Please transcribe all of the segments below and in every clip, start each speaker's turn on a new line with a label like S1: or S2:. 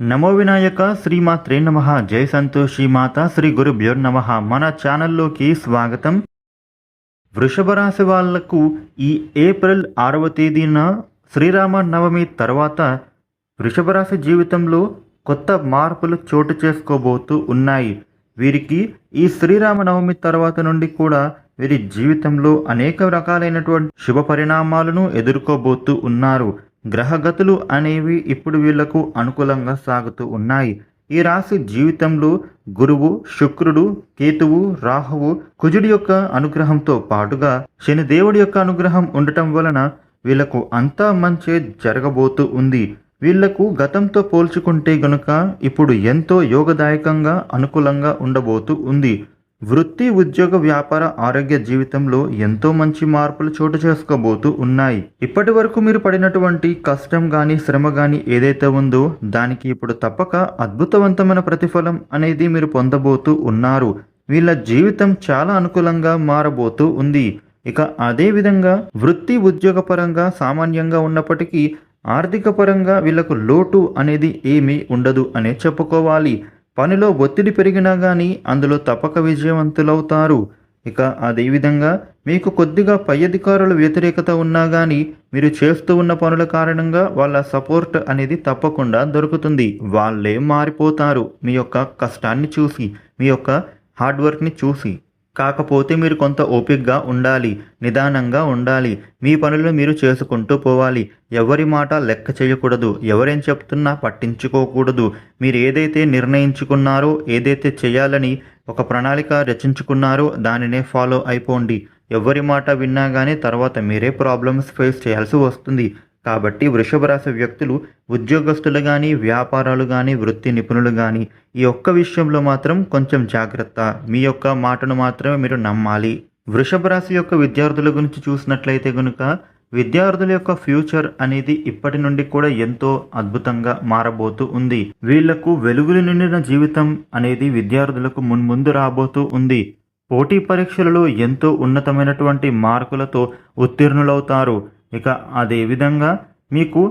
S1: నమో వినాయక శ్రీమాత్రే నమ. జై సంతోషి మాత శ్రీ గురుభ్యో నమ. మన ఛానల్లోకి స్వాగతం. వృషభ రాశి వాళ్ళకు ఈ ఏప్రిల్ ఆరవ తేదీన శ్రీరామ నవమి తర్వాత వృషభ రాశి జీవితంలో కొత్త మార్పులు చోటు చేసుకోబోతూ ఉన్నాయి. వీరికి ఈ శ్రీరామ నవమి తర్వాత నుండి కూడా వీరి జీవితంలో అనేక రకాలైనటువంటి శుభ పరిణామాలను ఎదుర్కోబోతూ ఉన్నారు. గ్రహగతులు అనేవి ఇప్పుడు వీళ్ళకు అనుకూలంగా సాగుతూ ఉన్నాయి. ఈ రాశి జీవితంలో గురువు శుక్రుడు కేతువు రాహువు కుజుడి యొక్క అనుగ్రహంతో పాటుగా శని దేవుడి యొక్క అనుగ్రహం ఉండటం వలన వీళ్ళకు అంతా మంచి జరగబోతూ ఉంది. వీళ్ళకు గతంతో పోల్చుకుంటే గనుక ఇప్పుడు ఎంతో యోగదాయకంగా అనుకూలంగా ఉండబోతూ ఉంది. వృత్తి ఉద్యోగ వ్యాపార ఆరోగ్య జీవితంలో ఎంతో మంచి మార్పులు చోటు చేసుకోబోతూ ఉన్నాయి. ఇప్పటి వరకు మీరు పడినటువంటి కష్టం గాని శ్రమ గాని ఏదైతే ఉందో దానికి ఇప్పుడు తప్పక అద్భుతవంతమైన ప్రతిఫలం అనేది మీరు పొందబోతూ ఉన్నారు. వీళ్ళ జీవితం చాలా అనుకూలంగా మారబోతూ ఉంది. ఇక అదే విధంగా వృత్తి ఉద్యోగ పరంగా సామాన్యంగా ఉన్నప్పటికీ ఆర్థిక పరంగా వీళ్ళకు లోటు అనేది ఏమీ ఉండదు అనే చెప్పుకోవాలి. పనిలో ఒత్తిడి పెరిగినా కానీ అందులో తప్పక విజయవంతులవుతారు. ఇక అదేవిధంగా మీకు కొద్దిగా పై అధికారుల వ్యతిరేకత ఉన్నా కానీ మీరు చేస్తూ ఉన్న పనుల కారణంగా వాళ్ళ సపోర్ట్ అనేది తప్పకుండా దొరుకుతుంది. వాళ్ళే మారిపోతారు. మీ యొక్క కష్టాన్ని చూసి మీ యొక్క హార్డ్ వర్క్ని చూసి. కాకపోతే మీరు కొంత ఓపికగా ఉండాలి నిదానంగా ఉండాలి. మీ పనులు మీరు చేసుకుంటూ పోవాలి. ఎవరి మాట లెక్క చేయకూడదు ఎవరేం చెప్తున్నా పట్టించుకోకూడదు. మీరు ఏదైతే నిర్ణయించుకున్నారో ఏదైతే చేయాలని ఒక ప్రణాళిక రచించుకున్నారో దానినే ఫాలో అయిపోండి. ఎవరి మాట విన్నా కానీ తర్వాత మీరే ప్రాబ్లమ్స్ ఫేస్ చేయాల్సి వస్తుంది. కాబట్టి వృషభ రాశి వ్యక్తులు ఉద్యోగస్తులు కానీ వ్యాపారాలు కానీ వృత్తి నిపుణులు కానీ ఈ ఒక్క విషయంలో మాత్రం కొంచెం జాగ్రత్త. మీ యొక్క మాటను మాత్రమే మీరు నమ్మాలి. వృషభ రాశి యొక్క విద్యార్థుల గురించి చూసినట్లయితే కనుక విద్యార్థుల యొక్క ఫ్యూచర్ అనేది ఇప్పటి నుండి కూడా ఎంతో అద్భుతంగా మారబోతూ ఉంది. వీళ్ళకు వెలుగులు నిండిన జీవితం అనేది విద్యార్థులకు మున్ముందు రాబోతూ ఉంది. పోటీ పరీక్షలలో ఎంతో ఉన్నతమైనటువంటి మార్కులతో ఉత్తీర్ణులవుతారు. ఇక అదే విధంగా మీకు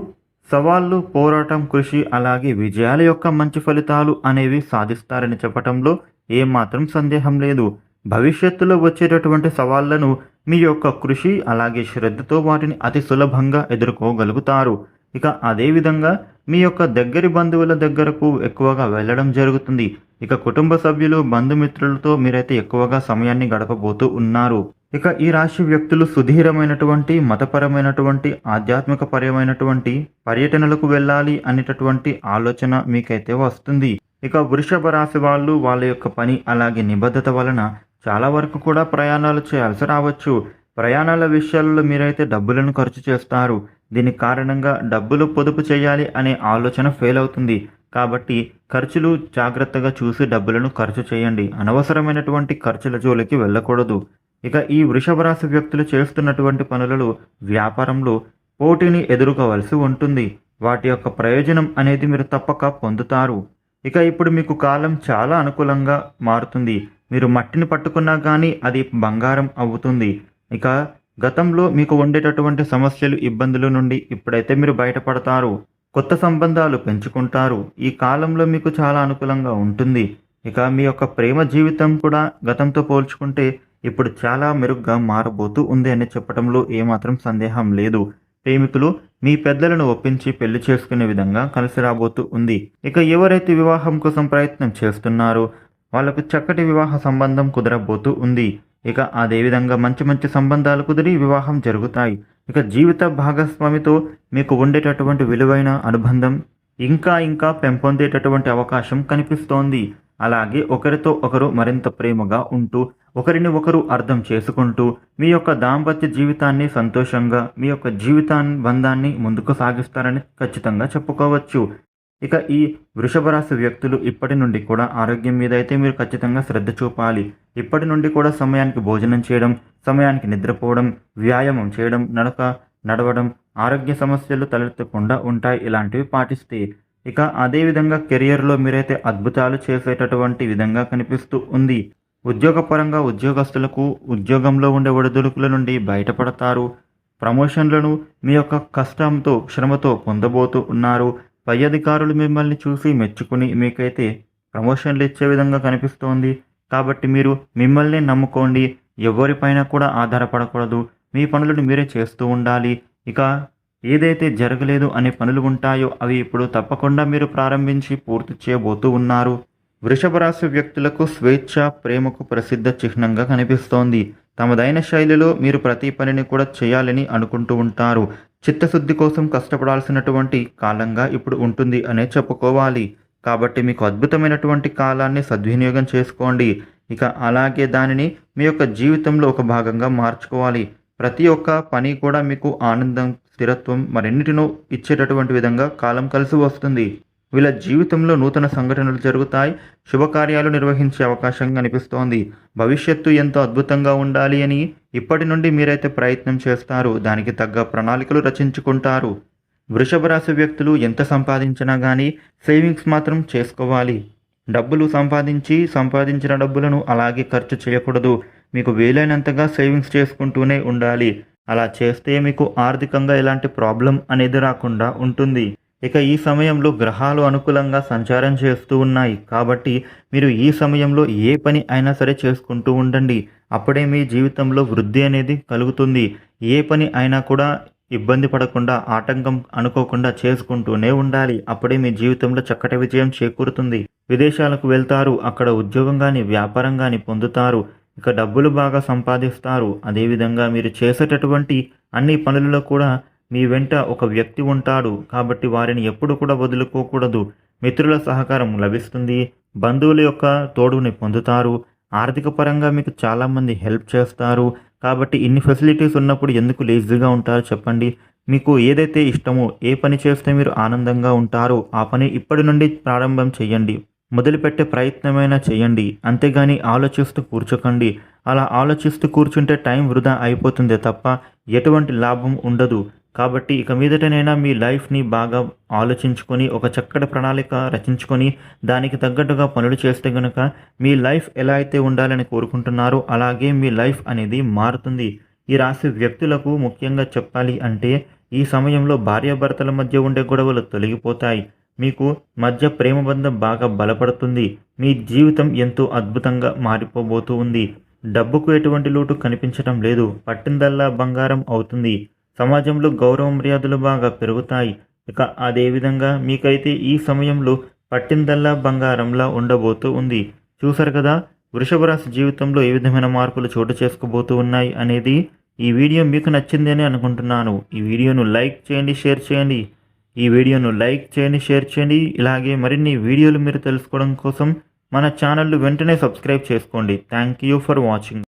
S1: సవాళ్ళు పోరాటం కృషి అలాగే విజయాల యొక్క మంచి ఫలితాలు అనేవి సాధిస్తారని చెప్పటంలో ఏమాత్రం సందేహం లేదు. భవిష్యత్తులో వచ్చేటటువంటి సవాళ్ళను మీ యొక్క కృషి అలాగే శ్రద్ధతో వాటిని అతి సులభంగా ఎదుర్కోగలుగుతారు. ఇక అదేవిధంగా మీ యొక్క దగ్గరి బంధువుల దగ్గరకు ఎక్కువగా వెళ్ళడం జరుగుతుంది. ఇక కుటుంబ సభ్యులు బంధుమిత్రులతో మీరైతే ఎక్కువగా సమయాన్ని గడపబోతూ ఉన్నారు. ఇక ఈ రాశి వ్యక్తులు సుధీరమైనటువంటి మతపరమైనటువంటి ఆధ్యాత్మిక పరమైనటువంటి పర్యటనలకు వెళ్ళాలి అనేటటువంటి ఆలోచన మీకైతే వస్తుంది. ఇక వృషభ రాశి వాళ్ళు వాళ్ళ యొక్క పని అలాగే నిబద్ధత వలన చాలా వరకు కూడా ప్రయాణాలు చేయాల్సి రావచ్చు. ప్రయాణాల విషయాల్లో మీరైతే డబ్బులను ఖర్చు చేస్తారు. దీని కారణంగా డబ్బులు పొదుపు చేయాలి అనే ఆలోచన ఫెయిల్ అవుతుంది. కాబట్టి ఖర్చులు జాగ్రత్తగా చూసి డబ్బులను ఖర్చు చేయండి. అనవసరమైనటువంటి ఖర్చుల జోలికి వెళ్ళకూడదు. ఇక ఈ వృషభ రాశి వ్యక్తులు చేస్తున్నటువంటి పనులలో వ్యాపారంలో పోటీని ఎదుర్కోవలసి ఉంటుంది. వాటి యొక్క ప్రయోజనం అనేది మీరు తప్పక పొందుతారు. ఇక ఇప్పుడు మీకు కాలం చాలా అనుకూలంగా మారుతుంది. మీరు మట్టిని పట్టుకున్నా కానీ అది బంగారం అవుతుంది. ఇక గతంలో మీకు ఉండేటటువంటి సమస్యలు ఇబ్బందుల నుండి ఇప్పుడైతే మీరు బయటపడతారు. కొత్త సంబంధాలు పెంచుకుంటారు. ఈ కాలంలో మీకు చాలా అనుకూలంగా ఉంటుంది. ఇక మీ యొక్క ప్రేమ జీవితం కూడా గతంతో పోల్చుకుంటే ఇప్పుడు చాలా మెరుగ్గా మారబోతూ ఉంది అని చెప్పడంలో ఏమాత్రం సందేహం లేదు. ప్రేమికులు మీ పెద్దలను ఒప్పించి పెళ్ళి చేసుకునే విధంగా కలిసి రాబోతూ ఉంది. ఇక ఎవరైతే వివాహం కోసం ప్రయత్నం చేస్తున్నారో వాళ్ళకు చక్కటి వివాహ సంబంధం కుదరబోతూ ఉంది. ఇక అదేవిధంగా మంచి మంచి సంబంధాలు కుదిరి వివాహం జరుగుతాయి. ఇక జీవిత భాగస్వామితో మీకు ఉండేటటువంటి విలువైన అనుబంధం ఇంకా ఇంకా పెంపొందేటటువంటి అవకాశం కనిపిస్తోంది. అలాగే ఒకరితో ఒకరు మరింత ప్రేమగా ఉంటూ ఒకరిని ఒకరు అర్థం చేసుకుంటూ మీ యొక్క దాంపత్య జీవితాన్ని సంతోషంగా మీ యొక్క జీవితాన్ని బంధాన్ని ముందుకు సాగిస్తారని ఖచ్చితంగా చెప్పుకోవచ్చు. ఇక ఈ వృషభ రాశి వ్యక్తులు ఇప్పటి నుండి కూడా ఆరోగ్యం మీద అయితే మీరు ఖచ్చితంగా శ్రద్ధ చూపాలి. ఇప్పటి నుండి కూడా సమయానికి భోజనం చేయడం సమయానికి నిద్రపోవడం వ్యాయామం చేయడం నడక నడవడం ఆరోగ్య సమస్యలు తలెత్తకుండా ఉంటాయి ఇలాంటివి పాటిస్తే. ఇక అదేవిధంగా కెరియర్లో మీరైతే అద్భుతాలు చేసేటటువంటి విధంగా కనిపిస్తూ ఉంది. ఉద్యోగపరంగా ఉద్యోగస్తులకు ఉద్యోగంలో ఉండే ఒడిదుడుకుల నుండి బయటపడతారు. ప్రమోషన్లను మీ యొక్క కష్టంతో శ్రమతో పొందబోతూ ఉన్నారు. పై అధికారులు మిమ్మల్ని చూసి మెచ్చుకుని మీకైతే ప్రమోషన్లు ఇచ్చే విధంగా కనిపిస్తోంది. కాబట్టి మీరు మిమ్మల్ని నమ్ముకోండి. ఎవరిపైన కూడా ఆధారపడకూడదు. మీ పనులను మీరే చేస్తూ ఉండాలి. ఇక ఏదైతే జరగలేదు అనే పనులు ఉంటాయో అవి ఇప్పుడు తప్పకుండా మీరు ప్రారంభించి పూర్తి చేయబోతూ ఉన్నారు. వృషభ రాశి వ్యక్తులకు స్వేచ్ఛ ప్రేమకు ప్రసిద్ధ చిహ్నంగా కనిపిస్తోంది. తమదైన శైలిలో మీరు ప్రతి పనిని కూడా చేయాలని అనుకుంటూ ఉంటారు. చిత్తశుద్ధి కోసం కష్టపడాల్సినటువంటి కాలంగా ఇప్పుడు ఉంటుంది అనే చెప్పుకోవాలి. కాబట్టి మీకు అద్భుతమైనటువంటి కాలాన్ని సద్వినియోగం చేసుకోండి. ఇక అలాగే దానిని మీ యొక్క జీవితంలో ఒక భాగంగా మార్చుకోవాలి. ప్రతి ఒక్క పని కూడా మీకు ఆనందం స్థిరత్వం మరెన్నిటినో ఇచ్చేటటువంటి విధంగా కాలం కలిసి వస్తుంది. వీళ్ళ జీవితంలో నూతన సంఘటనలు జరుగుతాయి. శుభకార్యాలు నిర్వహించే అవకాశం కనిపిస్తోంది భవిష్యత్తు ఎంతో అద్భుతంగా ఉండాలి అని ఇప్పటి నుండి మీరైతే ప్రయత్నం చేస్తారు. దానికి తగ్గ ప్రణాళికలు రచించుకుంటారు. వృషభ రాశి వ్యక్తులు ఎంత సంపాదించినా కానీ సేవింగ్స్ మాత్రం చేసుకోవాలి. డబ్బులు సంపాదించి సంపాదించిన డబ్బులను అలాగే ఖర్చు చేయకూడదు. మీకు వీలైనంతగా సేవింగ్స్ చేసుకుంటూనే ఉండాలి. అలా చేస్తే మీకు ఆర్థికంగా ఎలాంటి ప్రాబ్లం అనేది రాకుండా ఉంటుంది. ఇక ఈ సమయంలో గ్రహాలు అనుకూలంగా సంచారం చేస్తూ ఉన్నాయి. కాబట్టి మీరు ఈ సమయంలో ఏ పని అయినా సరే చేసుకుంటూ ఉండండి. అప్పుడే మీ జీవితంలో వృద్ధి అనేది కలుగుతుంది. ఏ పని అయినా కూడా ఇబ్బంది పడకుండా ఆటంకం అనుకోకుండా చేసుకుంటూనే ఉండాలి. అప్పుడే మీ జీవితంలో చక్కటి విజయం చేకూరుతుంది. విదేశాలకు వెళ్తారు. అక్కడ ఉద్యోగం కానీ వ్యాపారం కానీ పొందుతారు. ఇక డబ్బులు బాగా సంపాదిస్తారు. అదేవిధంగా మీరు చేసేటటువంటి అన్ని పనులలో కూడా మీ వెంట ఒక వ్యక్తి ఉంటాడు కాబట్టి వారిని ఎప్పుడు కూడా వదులుకోకూడదు. మిత్రుల సహకారం లభిస్తుంది. బంధువుల యొక్క తోడుని పొందుతారు. ఆర్థిక పరంగా మీకు చాలామంది హెల్ప్ చేస్తారు. కాబట్టి ఇన్ని ఫెసిలిటీస్ ఉన్నప్పుడు ఎందుకు లేజీగా ఉంటారో చెప్పండి. మీకు ఏదైతే ఇష్టమో ఏ పని చేస్తే మీరు ఆనందంగా ఉంటారో ఆ పని ఇప్పటి నుండి ప్రారంభం చేయండి. మొదలుపెట్టే ప్రయత్నమైనా చేయండి. అంతేగాని ఆలోచిస్తూ కూర్చోకండి. అలా ఆలోచిస్తూ కూర్చుంటే టైం వృధా అయిపోతుంది తప్ప ఎటువంటి లాభం ఉండదు. కాబట్టి ఇక మీదటనైనా మీ లైఫ్ని బాగా ఆలోచించుకొని ఒక చక్కటి ప్రణాళిక రచించుకొని దానికి తగ్గట్టుగా పనులు చేస్తే గనుక మీ లైఫ్ ఎలా అయితే ఉండాలని కోరుకుంటున్నారో అలాగే మీ లైఫ్ అనేది మారుతుంది. ఈ రాశి వ్యక్తులకు ముఖ్యంగా చెప్పాలి అంటే ఈ సమయంలో భార్యాభర్తల మధ్య ఉండే గొడవలు తొలగిపోతాయి. మీకు మధ్య ప్రేమబంధం బాగా బలపడుతుంది. మీ జీవితం ఎంతో అద్భుతంగా మారిపోబోతూ ఉంది. డబ్బుకు ఎటువంటి లోటు కనిపించడం లేదు. పట్టిందల్లా బంగారం అవుతుంది. సమాజంలో గౌరవ మర్యాదలు బాగా పెరుగుతాయి. ఇక అదేవిధంగా మీకైతే ఈ సమయంలో పట్టిందల్లా బంగారంలా ఉండబోతూ ఉంది. చూసారు కదా వృషభ రాశి జీవితంలో ఏ విధమైన మార్పులు చోటు చేసుకోబోతూ ఉన్నాయి అనేది ఈ వీడియో మీకు నచ్చింది అని అనుకుంటున్నాను. ఈ వీడియోను లైక్ చేయండి షేర్ చేయండి. ఈ వీడియోను లైక్ చేయండి షేర్ చేయండి. ఇలాగే మరిన్ని వీడియోలు మీరు తెలుసుకోవడం కోసం మన ఛానల్ వెంటనే సబ్స్క్రైబ్ చేసుకోండి. Thank you for watching.